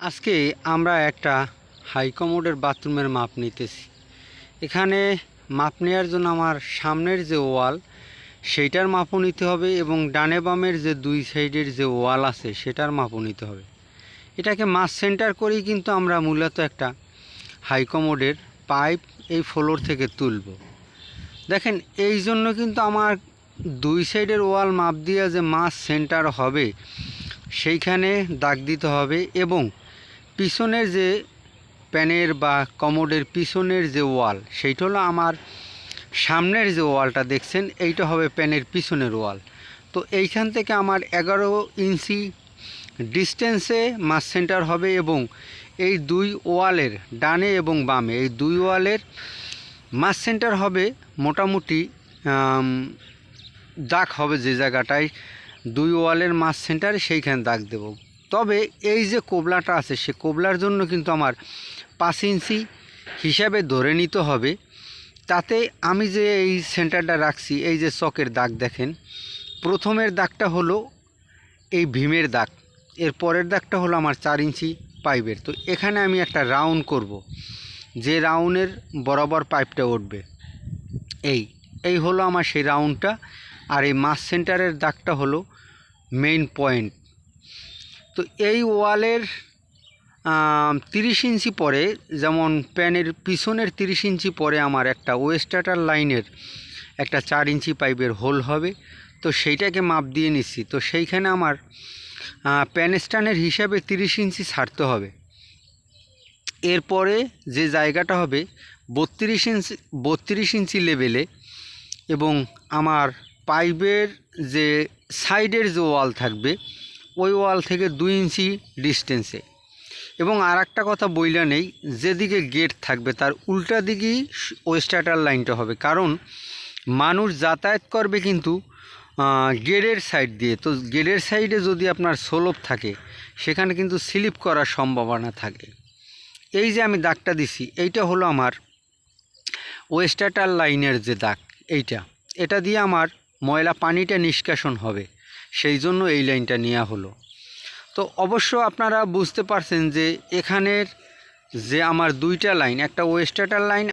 আজকে আমরা একটা হাইকমোডের বাথরুমের মাপ নিতেছি। এখানে মাপ নেওয়ার জন্য আমার সামনের যে ওয়াল সেইটার মাপও নিতে হবে এবং ডানে বামের যে দুই সাইডের যে ওয়াল আছে, সেটার মাপও নিতে হবে। এটাকে মাছ সেন্টার করেই কিন্তু আমরা মূলত একটা হাইকমোডের পাইপ এই ফ্লোর থেকে তুলব। দেখেন, এই জন্য কিন্তু আমার দুই সাইডের ওয়াল মাপ দিয়ে যে মাছ সেন্টার হবে, সেইখানে দাগ দিতে হবে এবং পিছনের যে প্যানের বা কমোডের পিছনের যে ওয়াল, সেইটা হলো আমার সামনের যে ওয়ালটা দেখছেন, এইটা হবে প্যানের পিছনের ওয়াল। তো এইখান থেকে আমার এগারো ইঞ্চি ডিস্টেন্সে মাস সেন্টার হবে এবং এই দুই ওয়ালের ডানে এবং বামে, এই দুই ওয়ালের মাস সেন্টার হবে মোটামুটি দাগ হবে যে জায়গাটায়, দুই ওয়ালের মাছ সেন্টারে সেইখানে দাগ দেব। তবে এই যে কোবলাটা আছে, সে কোবলার জন্য কিন্তু আমার পাঁচ ইঞ্চি হিসাবে ধরে নিতে হবে। তাতে আমি যে এই সেন্টারটা রাখছি, এই যে চকের দাগ দেখেন, প্রথমের দাগটা হলো এই ভীমের দাগ, এর পরের দাগটা হলো আমার চার ইঞ্চি পাইপের। তো এখানে আমি একটা রাউন্ড করব, যে রাউন্ডের বরাবর পাইপটা উঠবে। এই এই হলো আমার সেই রাউন্ডটা, আর এই মাস সেন্টারের দাগটা হলো মেইন পয়েন্ট তো এই ওয়ালের তিরিশ ইঞ্চি পরে, যেমন প্যানের পিছনের তিরিশ ইঞ্চি পরে আমার একটা ওয়েস্টাটার লাইনের একটা চার ইঞ্চি পাইপের হোল হবে। তো সেইটাকে মাপ দিয়ে নিচ্ছি। তো সেইখানে আমার প্যান স্ট্যান্ডের হিসাবে তিরিশ ইঞ্চি ছাড়তে হবে। এরপরে যে জায়গাটা হবে, বত্রিশ ইঞ্চি বত্রিশ ইঞ্চি লেভেলে এবং আমার পাইপের যে সাইডের যে ওয়াল থাকবে ওই ওয়াল থেকে দুই ইঞ্চি ডিস্টেন্সে। এবং আর একটা কথা বইলা নেই যেদিকে গেট থাকবে তার উল্টা দিকেই ওই ওয়েস্টার্টার লাইনটা হবে। কারণ মানুষ যাতায়াত করবে কিন্তু গেটের সাইড দিয়ে। তো গেটের সাইডে যদি আপনার সোলপ থাকে, সেখানে কিন্তু স্লিপ করার সম্ভাবনা থাকে। এই যে আমি দাগটা দিছি, এইটা হলো আমার ওয়েস্টার্টার লাইনের যে দাগ, এইটা। এটা দিয়ে আমার ময়লা পানিটা নিষ্কাশন হবে। সেই জন্য এই লাইনটা নেওয়া হলো। তো অবশ্য আপনারা বুঝতে পারছেন যে এখানের যে আমার দুইটা লাইন, একটা ওয়েস্টার্টার লাইন